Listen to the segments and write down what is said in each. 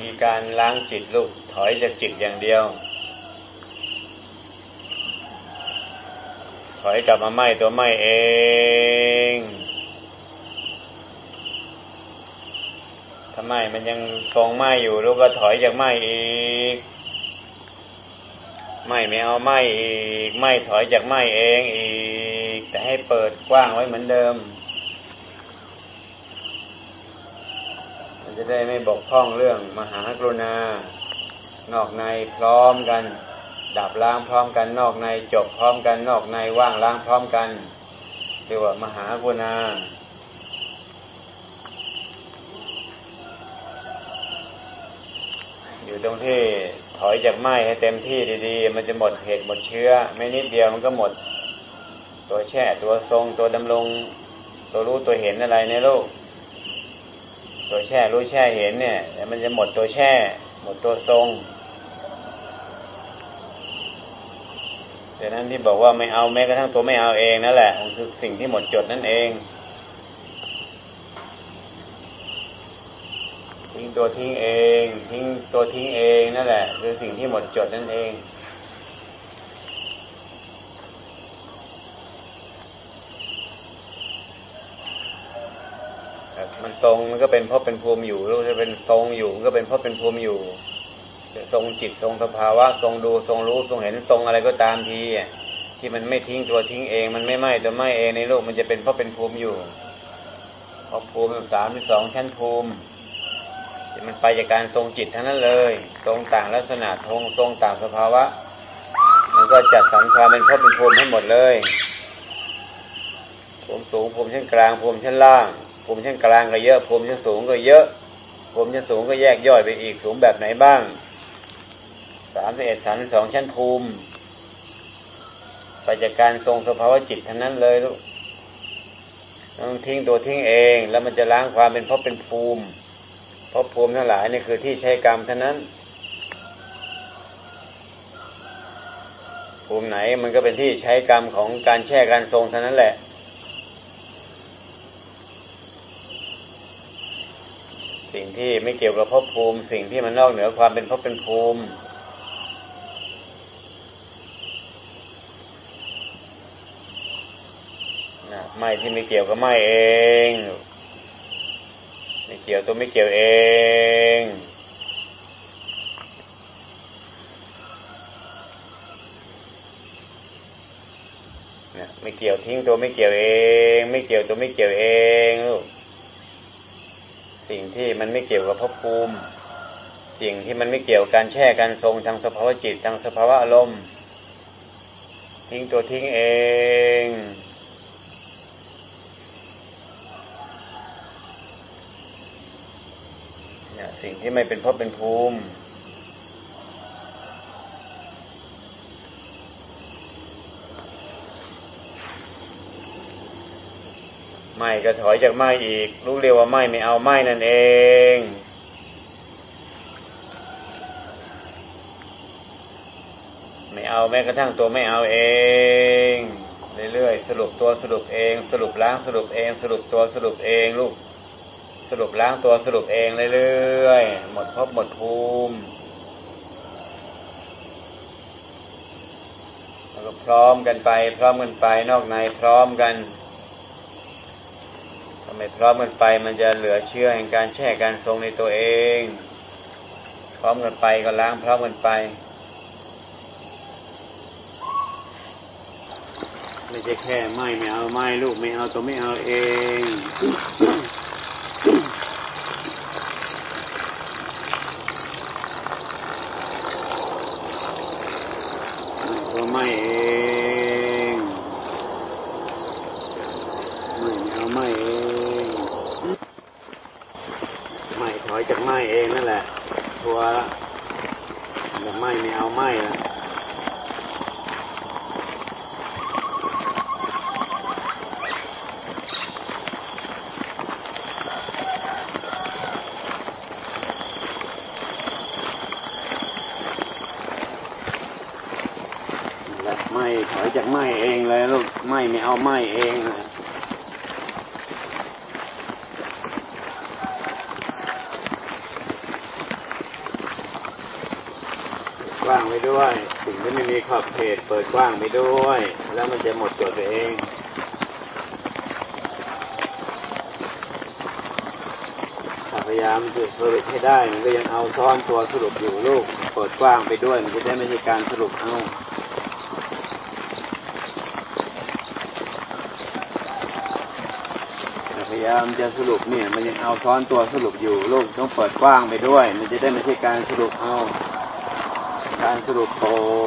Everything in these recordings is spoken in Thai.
ธีการล้างจิตลูกถอยจากจิตอย่างเดียว ถอยกลับมาไหม้ตัวไหม้เอง ถ้าไหม้มันยังทรงไหม้อยู่ลูกก็ถอยจากไหม้อีกไหม้ไม่เอาไหม้อีกไหม้ถอยจากไหม้เองอีก แต่ให้เปิดกว้างไว้เหมือนเดิม มันจะได้ไม่บกพร่องเรื่องมหากรุณา นอกในพร้อมกัน ดับล้างพร้อมกัน นอกในจบพร้อมกัน นอกในว่างล้างพร้อมกันเรียกว่ามหากรุณาอยู่ตรงที่ถอยจากไหม้ให้เต็มที่ดีๆ มันจะหมดเหตุหมดเชื้อ ไม่นิดเดียวมันก็หมด ตัวแช่ตัวทรงตัวดำรง ตัวรู้ตัวเห็นอะไรในโลก ตัวแช่รู้แช่เห็นเนี่ยแต่มันจะหมดตัวแช่ หมดตัวทรงดังนั้นที่บอกว่าไม่เอาแม้กระทั่งตัวไม่เอาเองนั่นแหละมันคือสิ่งที่หมดจดนั่นเองทิ้งตัวทิ้งเอง ทิ้งตัวทิ้งเองนั่นแหละ คือสิ่งที่หมดจดนั่นเอง มันทรงมันก็เป็นเพราะเป็นภูมิอยู่หรือจะเป็นทรงอยู่มันก็เป็นเพราะเป็นภูมิอยู่จะทรงจิตทรงสภาวะทรงดูทรงรู้ทรงเห็นทรงอะไรก็ตามทีที่มันไม่ทิ้งตัวทิ้งเอง มันไม่ไหม้ตัวไหม้เองในโลกมันจะเป็นเพราะเป็นภูมิอยู่เพราะภูมิสามที่สองชั้นภูมิมันไปจากการทรงจิตทั้งนั้นเลย ทรงต่างลักษณะทรงทรงต่างสภาวะ มันก็จัดสรรความเป็นพราะเป็นภูมิให้หมดเลย ภูมิสูงภูมิชั้นกลางภูมิชั้นล่าง ภูมิชั้นกลางก็เยอะ ภูมิชั้นสูงก็เยอะภูมิชั้นสูงก็แยกย่อยไปอีกสูงแบบไหนบ้างสามสิบเอ็ดสามสิบสองชั้นภูมิไปจากการทรงสภาวะจิตทั้งนั้นเลยลูกต้องทิ้งตัวทิ้งเอง แล้วมันจะล้างความเป็นเพราะเป็นภูมิเพราะภูมิทั้งหลายนี่คือที่ใช้กรรมเท่านั้น ภูมิไหนมันก็เป็นที่ใช้กรรมของการแช่การทรงเท่านั้นแหละ สิ่ง ที่ไม่เกี่ยวกับภพภูมิ สิ่งที่มันนอกเหนือความเป็นภพเป็นภูมินะไม่ที่ไม่เกี่ยวกับไม่เอง ไม่เกี่ยวตัวไม่เกี่ยวเองนะไม่เกี่ยวทิ้งตัวไม่เกี่ยวเอง ไม่เกี่ยวตัวไม่เกี่ยวเองลูก สิ่งที่มันไม่เกี่ยวกับภพภูมิ สิ่งที่มันไม่เกี่ยวการแช่การทรงทางสภาวะจิตทางสภาวะอารมณ์ทิ้งตัวทิ้งเองเนี่ยสิ่งที่ไม่เป็นภพเป็นภูมิ ไม่ก็ถอยจากไม่อีก รู้เรียกว่าไม่ไม่เอาไม่นั่นเอง ไม่เอาแม้กระทั่งตัวไม่เอาเองเรื่อยๆสรุปตัวสรุปเอง สรุปล้างสรุปเอง สรุปตัวสรุปเองลูกสรุปล้างตัวสรุปเองเรื่อยๆหมดภพหมดภูมิแล้วก็พร้อมกันไป พร้อมกันไปนอกในพร้อมกัน ไม่พร้อมกันไปมันจะเหลือเชื่อแห่งการแช่การทรงในตัวเอง พร้อมกันไปก็ล้างพร้อมกันไป ไม่ใช่แค่ไม่ไม่เอาไม่ลูกไม่เอาตัวไม่เอาเองตัวไม่เองไม่ไม่เอาไม่เอง ไม่ถอยจากไม่เองนั่นแหละตัวละจากไม่ไม่เอาไม่ละไม่ถอยจากไม่เองเลยลูกไม่ไม่เอาไม่เองเลย ว้างไว้ด้วย สิ่งที่ไม่มีขอบเขตเปิดกว้างไปด้วย แล้วมันจะหมดตัวเองพยายามจะสรุปให้ได้ มันก็ยังเอาซ้อนตัวสรุปอยู่ลูกเปิดกว้างไปด้วย มันจะได้ไม่ใช่การสรุปเอาถ้าพยายามจะสรุปเนี่ย มันยังเอาซ้อนตัวสรุปอยู่ลูกต้องเปิดกว้างไปด้วย มันจะได้ไม่ใช่การสรุปเอา การสรุปโท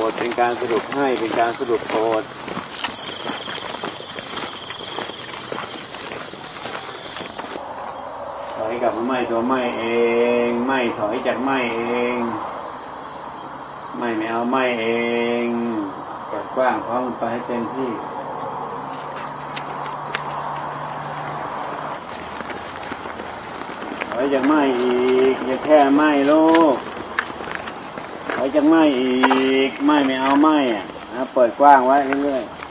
ษเป็นการสรุปให้เป็นการสรุปโทษถอยกลับมาไหมตัวไหมเองไหมถอยจากไหมเองไหมไม่เอาไหมเองเปิดกว้างพร้อมไปให้เต็มที่ถอยจากไหมอีกอย่าแค่ไหม้ลูก ถอยจากไหม้อีกไหม้ไม่เอาไหม้อ่นะเปิดกว้างไว้เรื่อยๆ